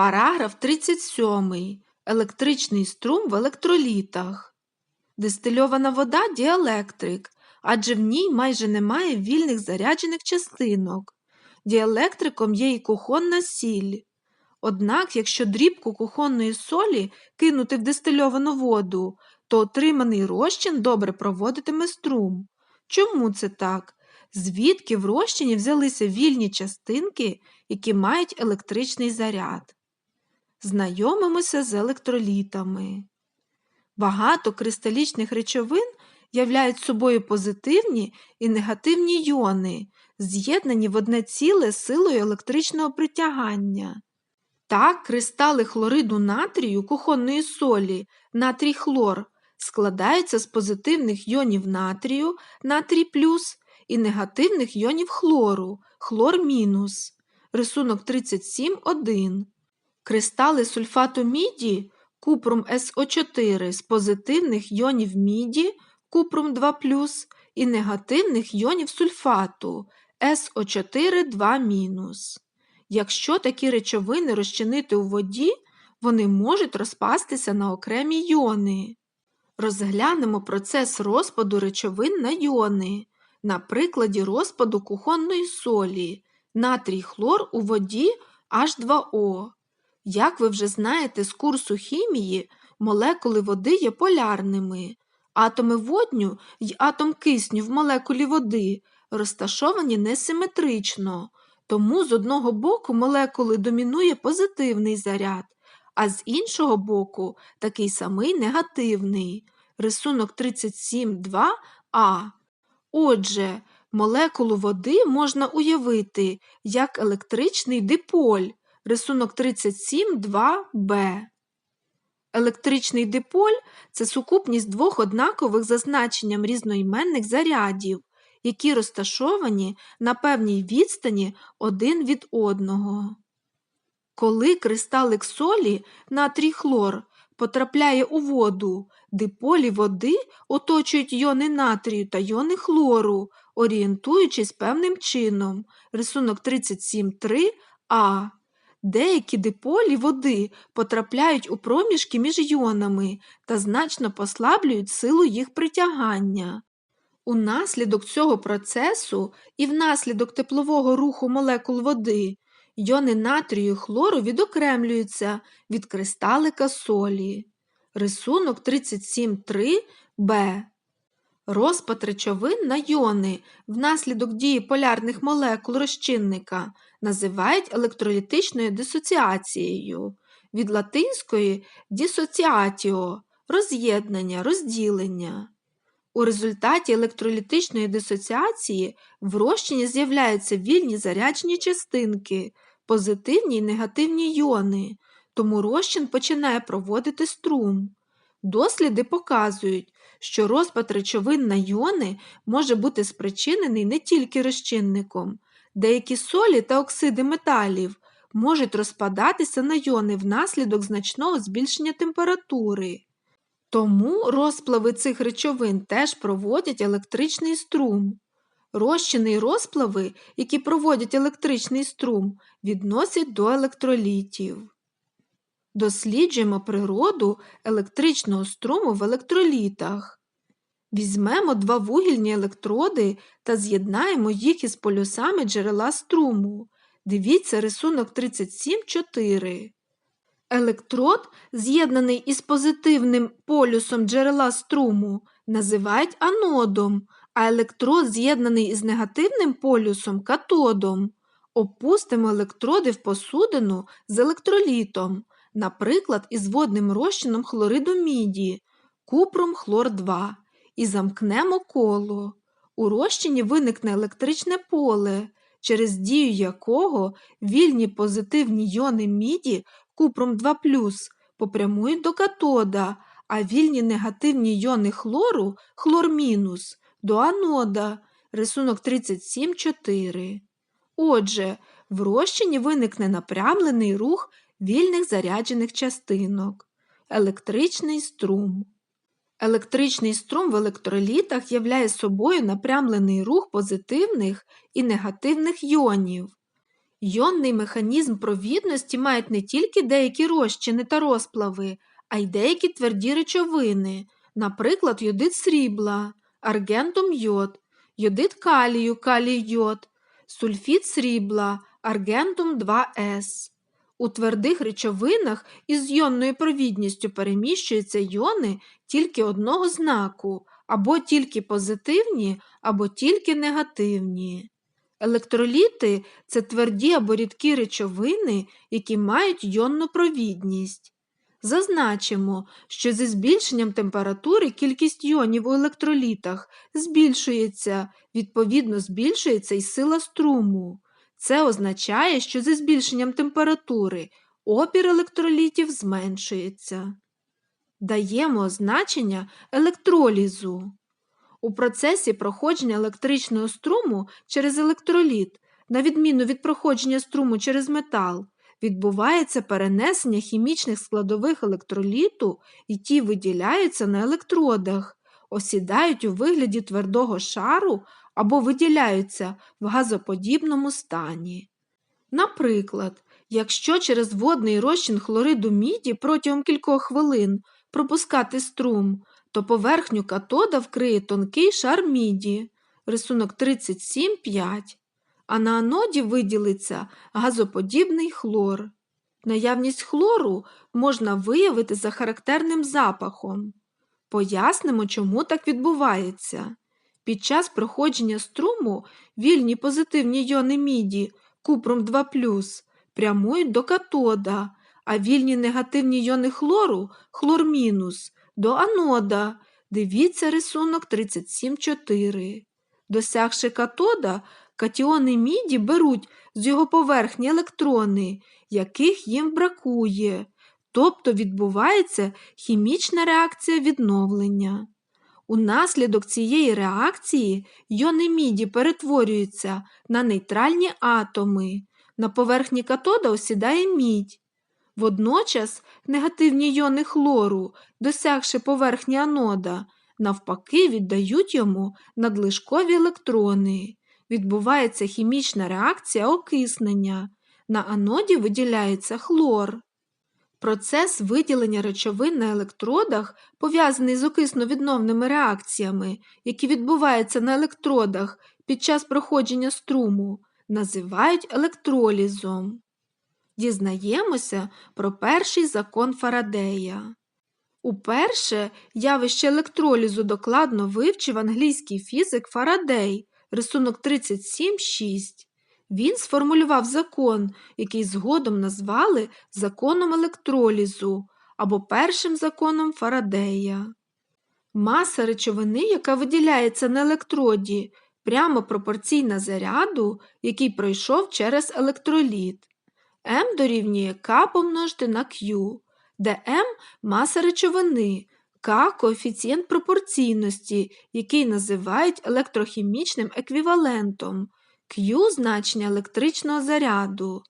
Параграф 37. Електричний струм в електролітах. Дистильована вода діелектрик, адже в ній майже немає вільних заряджених частинок. Діелектриком є і кухонна сіль. Однак, якщо дрібку кухонної солі кинути в дистильовану воду, то отриманий розчин добре проводитиме струм. Чому це так? Звідки в розчині взялися вільні частинки, які мають електричний заряд? Знайомимося з електролітами. Багато кристалічних речовин являють собою позитивні і негативні йони, з'єднані в одне ціле силою електричного притягання. Так, кристали хлориду натрію кухонної солі, натрій хлор, складаються з позитивних йонів натрію, натрій плюс і негативних йонів хлору, хлор мінус. Рисунок 37.1. Кристали сульфату міді купрум СО4 з позитивних йонів міді купрум 2 і негативних йонів сульфату СО4 2 Якщо такі речовини розчинити у воді, вони можуть розпастися на окремі йони. Розглянемо процес розпаду речовин на йони, на прикладі розпаду кухонної солі, натрій хлор у воді H2O. Як ви вже знаєте з курсу хімії, молекули води є полярними. Атоми водню й атом кисню в молекулі води розташовані несиметрично, тому з одного боку молекули домінує позитивний заряд, а з іншого боку такий самий негативний. Рисунок 37.2а. Отже, молекулу води можна уявити як електричний диполь рисунок 37.2b. Електричний диполь це сукупність двох однакових за значенням різноіменних зарядів, які розташовані на певній відстані один від одного. Коли кристалик солі натрій хлор потрапляє у воду, диполі води оточують йони натрію та йони хлору, орієнтуючись певним чином. Рисунок 37.3а. Деякі диполі води потрапляють у проміжки між йонами та значно послаблюють силу їх притягання. Унаслідок цього процесу і внаслідок теплового руху молекул води йони натрію хлору відокремлюються від кристалика солі. Рисунок 37.3b. Розпад речовин на йони внаслідок дії полярних молекул розчинника називають електролітичною дисоціацією, від латинської дісоціатіо роз'єднання, розділення. У результаті електролітичної дисоціації в розчині з'являються вільні заряджені частинки, позитивні і негативні йони, тому розчин починає проводити струм. Досліди показують, що розпад речовин на йони може бути спричинений не тільки розчинником, деякі солі та оксиди металів можуть розпадатися на йони внаслідок значного збільшення температури. Тому розплави цих речовин теж проводять електричний струм. Розчини й розплави, які проводять електричний струм, відносять до електролітів. Досліджуємо природу електричного струму в електролітах. Візьмемо два вугільні електроди та з'єднаємо їх із полюсами джерела струму. Дивіться рисунок 37.4. Електрод, з'єднаний із позитивним полюсом джерела струму, називають анодом, а електрод, з'єднаний із негативним полюсом катодом. Опустимо електроди в посудину з електролітом, наприклад, із водним розчином хлориду міді, купром хлор 2 і замкнемо коло. У розчині виникне електричне поле, через дію якого вільні позитивні йони міді купром 2 попрямують до катода, а вільні негативні йони хлору хлор мінус до анода, рисунок 37,4. Отже, в розчині виникне напрямлений рух вільних заряджених частинок, електричний струм. Електричний струм в електролітах являє собою напрямлений рух позитивних і негативних йонів. Йонний механізм провідності мають не тільки деякі розчини та розплави, а й деякі тверді речовини, наприклад, йодит срібла, аргентум йод, йодит калію, калій йод, сульфід срібла, аргентум 2С. У твердих речовинах із йонною провідністю переміщуються йони тільки одного знаку, або тільки позитивні, або тільки негативні. Електроліти це тверді або рідкі речовини, які мають йонну провідність. Зазначимо, що зі збільшенням температури кількість йонів у електролітах збільшується, відповідно, збільшується і сила струму. Це означає, що зі збільшенням температури опір електролітів зменшується. Даємо значення електролізу. У процесі проходження електричного струму через електроліт, на відміну від проходження струму через метал, відбувається перенесення хімічних складових електроліту і ті виділяються на електродах, осідають у вигляді твердого шару або виділяються в газоподібному стані. Наприклад, якщо через водний розчин хлориду міді протягом кількох хвилин пропускати струм, то поверхню катода вкриє тонкий шар міді, рисунок 37,5, а на аноді виділиться газоподібний хлор. Наявність хлору можна виявити за характерним запахом. Пояснимо, чому так відбувається. Під час проходження струму вільні позитивні йони міді купром 2 прямують до катода, а вільні негативні йони хлору хлор мінус до анода. Дивіться рисунок 37,4. Досягши катода, катіони міді беруть з його поверхні електрони, яких їм бракує, тобто відбувається хімічна реакція відновлення. Унаслідок цієї реакції йони міді перетворюються на нейтральні атоми. На поверхні катода осідає мідь. Водночас негативні йони хлору, досягши поверхні анода, навпаки, віддають йому надлишкові електрони. Відбувається хімічна реакція окиснення. На аноді виділяється хлор. Процес виділення речовин на електродах, пов'язаний з окисно-відновними реакціями, які відбуваються на електродах під час проходження струму, називають електролізом. Дізнаємося про перший закон Фарадея. Уперше явище електролізу докладно вивчив англійський фізик Фарадей, рисунок 37.6. Він сформулював закон, який згодом назвали законом електролізу або першим законом Фарадея. Маса речовини, яка виділяється на електроді, прямо пропорційна заряду, який пройшов через електроліт. М дорівнює К помножити на Q, де М маса речовини, К коефіцієнт пропорційності, який називають електрохімічним еквівалентом, Q значення електричного заряду.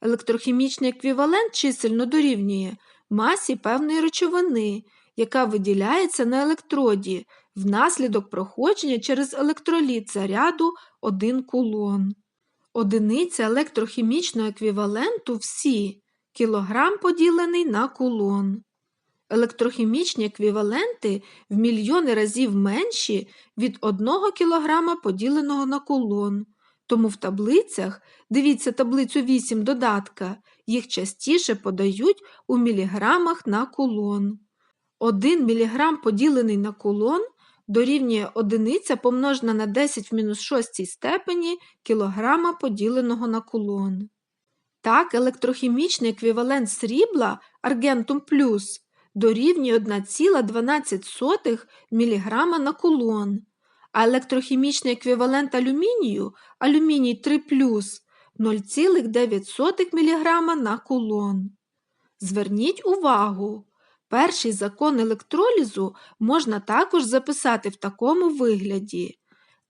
Електрохімічний еквівалент чисельно дорівнює масі певної речовини, яка виділяється на електроді внаслідок проходження через електроліт заряду 1 кулон. Одиниця електрохімічного еквіваленту всі кілограм поділений на кулон. Електрохімічні еквіваленти в мільйони разів менші від 1 кг поділеного на кулон. Тому в таблицях, дивіться таблицю 8 додатка, їх частіше подають у міліграмах на кулон. 1 мг поділений на кулон дорівнює одиниця помножена на 10 в мінус 6 степені кілограма поділеного на кулон. Так, електрохімічний еквівалент срібла аргентум плюс дорівнює 1,12 мг на кулон, а електрохімічний еквівалент алюмінію алюміній 3 0,9 мг на кулон. Зверніть увагу, Перший закон електролізу можна також записати в такому вигляді.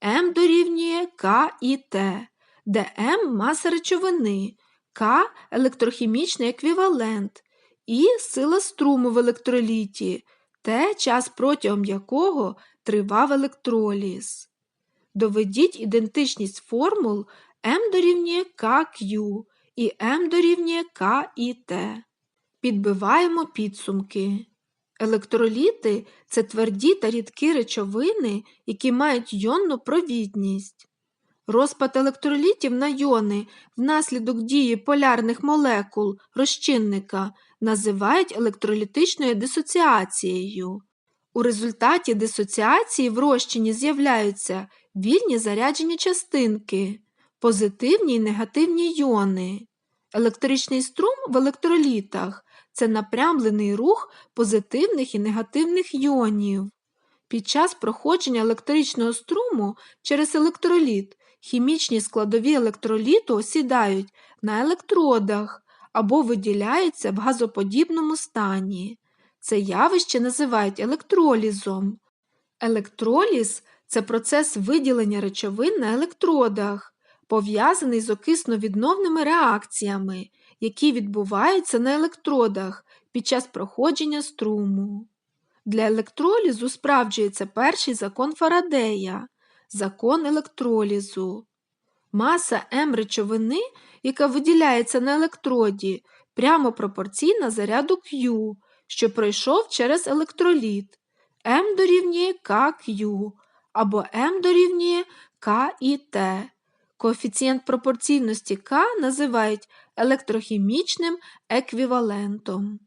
М дорівнює К і Т, де М маса речовини, К електрохімічний еквівалент і сила струму в електроліті, Т час протягом якого тривав електроліз. Доведіть ідентичність формул М дорівнює КQ і М дорівнює К і Т. Підбиваємо підсумки. Електроліти це тверді та рідкі речовини, які мають йонну провідність. Розпад електролітів на йони внаслідок дії полярних молекул розчинника називають електролітичною дисоціацією. У результаті дисоціації в розчині з'являються вільні заряджені частинки, позитивні і негативні йони. Електричний струм в електролітах це напрямлений рух позитивних і негативних йонів. Під час проходження електричного струму через електроліт хімічні складові електроліту осідають на електродах або виділяються в газоподібному стані. Це явище називають електролізом. Електроліз це процес виділення речовин на електродах, пов'язаний з окисновідновними реакціями, які відбуваються на електродах під час проходження струму. Для електролізу справджується перший закон Фарадея закон електролізу. Маса М речовини, яка виділяється на електроді, прямо пропорційна заряду Q, що пройшов через електроліт. М дорівнює КQ або М дорівнює К і Т. Коефіцієнт пропорційності К називають електрохімічним еквівалентом.